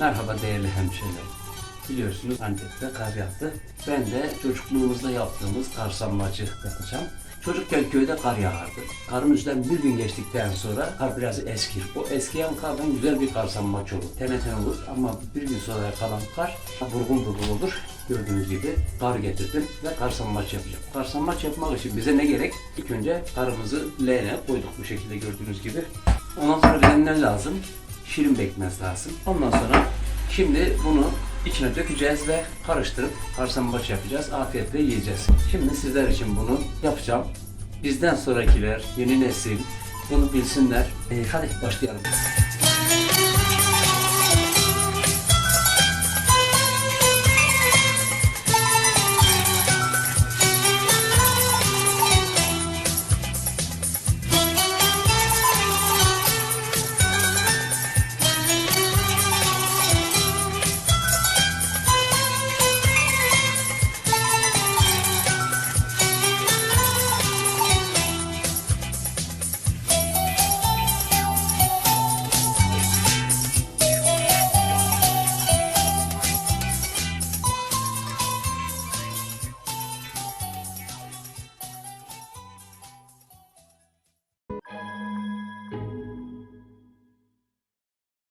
Merhaba değerli hemşehrilerim. Biliyorsunuz Antep'te kar yağdı. Ben de çocukluğumuzda yaptığımız karsanmacı yapacağım. Çocukken köyde kar yağardı. Karın üzerinden bir gün geçtikten sonra kar biraz eskir. O eskiyen kardan güzel bir karsanmaç olur. Tene tene olur ama bir gün sonra kalan kar burgun burgun olur. Gördüğünüz gibi kar getirdim ve karsanmaç yapacağım. Karsanmaç yapmak için bize ne gerek? İlk önce karımızı leğene koyduk bu şekilde gördüğünüz gibi. Ondan sonra bize lazım? Şirin bekmez lazım. Ondan sonra şimdi bunu içine dökeceğiz ve karıştırıp karsambaç yapacağız. Afiyetle yiyeceğiz. Şimdi sizler için bunu yapacağım. Bizden sonrakiler, yeni nesil bunu bilsinler. Ee, hadi başlayalım.